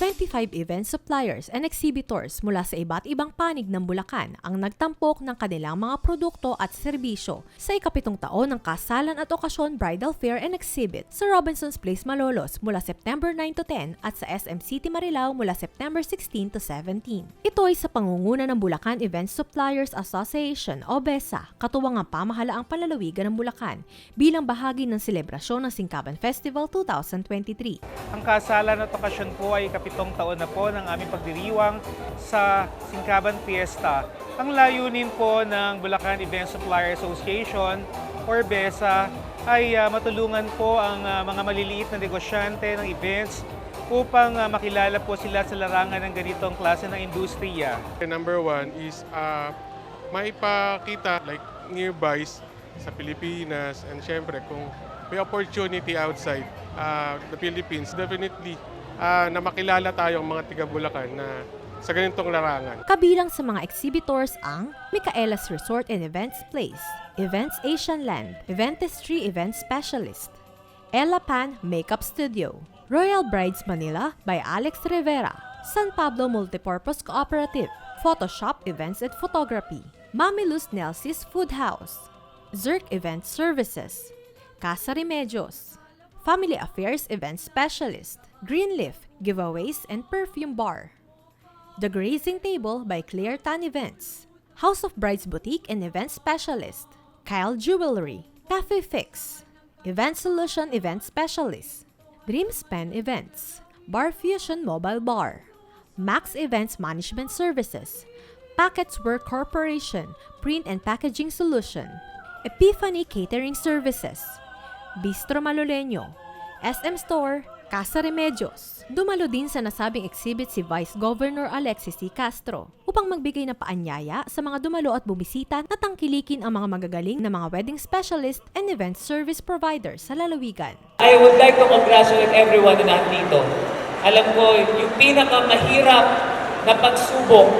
25 event suppliers and exhibitors mula sa iba't ibang panig ng Bulacan ang nagtampok ng kanilang mga produkto at serbisyo sa ikapitong taon ng Kasalan at Okasyon Bridal Fair and Exhibit sa Robinson's Place Malolos mula September 9 to 10 at sa SM City Marilao mula September 16 to 17. Ito ay sa pangunguna ng Bulacan Event Suppliers Association o BESA, katuwang ang pamahalaang palalawigan ng Bulacan bilang bahagi ng selebrasyon ng Singkaban Festival 2023. Ang kasalan at okasyon po ay kapitong taon na po ng aming pagdiriwang sa Singkaban Fiesta. Ang layunin po ng Bulacan Event Supplier Association or BESA ay ah, matulungan po ang ah, mga maliliit na negosyante ng events upang ah, makilala po sila sa larangan ng ganitong klase ng industriya. Number one is uh, maipakita like nearby sa Pilipinas and syempre kung may opportunity outside uh, the Philippines, definitely uh, na makilala tayong mga tiga Bulacan na sa ganitong larangan. Kabilang sa mga exhibitors ang Micaela's Resort and Events Place, Events Asian Land, Eventistry Event Specialist, Ella Pan Makeup Studio, Royal Brides Manila by Alex Rivera, San Pablo Multipurpose Cooperative, Photoshop Events and Photography, Mami Luz Nelsie's Food House, Zirk Event Services, Casa Remedios, Family Affairs Event Specialist, Greenleaf Giveaways and Perfume Bar, The Grazing Table by Claire Tan Events, House of Brides Boutique and Event Specialist, Kyle Jewelry, Cafe Fix, Event Solution Event Specialist, Dreamspan Events, Bar Fusion Mobile Bar, Max Events Management Services, Packets Work Corporation, Print and Packaging Solution, Epiphany Catering Services, Bistro Maloleño, SM Store, Casa Remedios. Dumalo din sa nasabing exhibit si Vice Governor Alexis C. Castro upang magbigay ng paanyaya sa mga dumalo at bumisita na tangkilikin ang mga magagaling na mga wedding specialist and event service providers sa lalawigan. I would like to congratulate everyone na nandito. Alam ko, yung pinakamahirap na pagsubok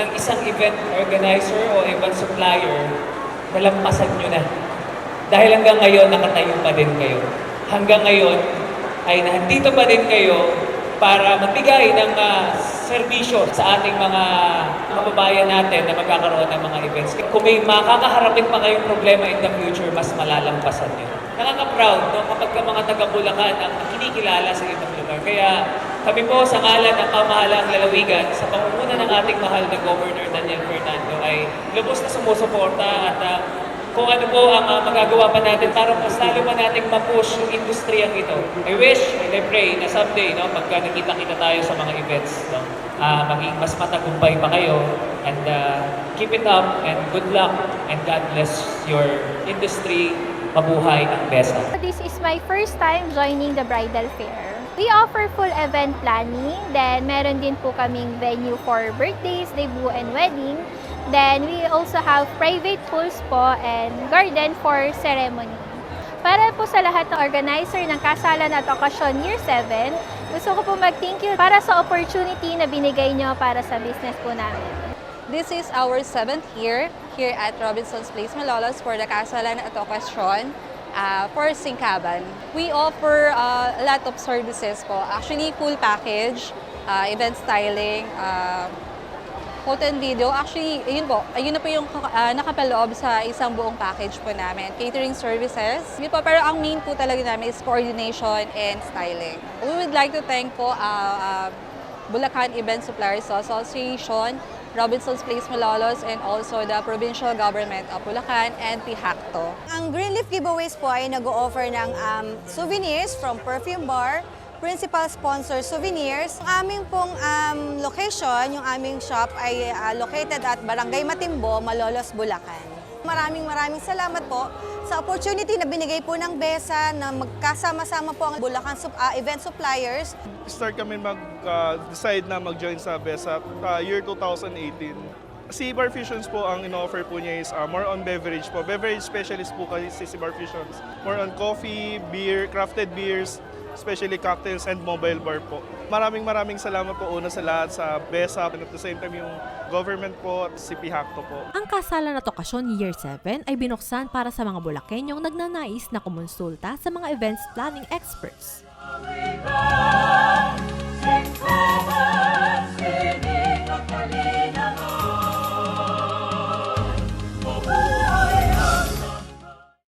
ng isang event organizer o event supplier, nalampasan nyo na. Dahil hanggang ngayon, nakatayo pa din kayo. Hanggang ngayon, ay nandito pa din kayo para magbigay ng ah, serbisyo sa ating mga kababayan natin na magkakaroon ng mga events. Kung may makakaharapin pa kayong problema in the future, mas malalampasan nyo. Nakaka-proud no, kapag ka mga taga-Bulacan ang kinikilala sa ibang lugar. Kaya kami po sa ngalan ng pamahalaang lalawigan, sa pangunguna ng ating mahal na Governor Daniel Fernando ay lubos na sumusuporta at ah, kung ano po ang ah, magagawa pa natin para mas lalo pa nating ma-push yung industriyang ito. I wish and I pray na someday, no, pagka nakita-kita tayo sa mga events, no, ah, maging mas matagumpay pa kayo and ah, keep it up and good luck and God bless your industry. Mabuhay ang BESA. This is my first time joining the bridal fair. We offer full event planning. Then, meron din po kaming venue for birthdays, debut, and wedding. Then, we also have private pools po and garden for ceremony. Para po sa lahat ng organizer ng kasalan at okasyon Year 7, gusto ko po mag-thank you para sa opportunity na binigay nyo para sa business po namin. This is our seventh year here at Robinson's Place Malolos for the Kasalan at Okasyon uh, for Singkaban. We offer uh, a lot of services po. Actually, full package, uh, event styling, uh, photo and video. Actually, ayun po, ayun na po yung uh, nakapaloob sa isang buong package po namin. Catering services. Yun po, pero ang main po talaga namin is coordination and styling. We would like to thank po uh, uh, Bulacan Event Suppliers Association, Robinson's Place Malolos, and also the provincial government of Bulacan and PIHACTO. Ang Greenleaf Giveaways po ay nag-o-offer ng um, souvenirs from Perfume Bar, principal sponsor souvenirs. Ang aming pong um, location, yung aming shop ay uh, located at Barangay Matimbo, Malolos, Bulacan. Maraming maraming salamat po sa opportunity na binigay po ng BESA na magkasama-sama po ang Bulacan ah, event suppliers. Start kami mag-decide na mag-join sa BESA uh, year 2018. Si Bar Fusions po, ang in-offer po niya is uh, more on beverage po. Beverage specialist po kasi si Bar Fusions. More on coffee, beer, crafted beers, especially cocktails and mobile bar po. Maraming maraming salamat po una sa lahat sa BESA and at the same time yung government po at si PIHACTO po. Ang kasalan at okasyon Year 7 ay binuksan para sa mga Bulakenyong nagnanais na kumonsulta sa mga events planning experts. Africa,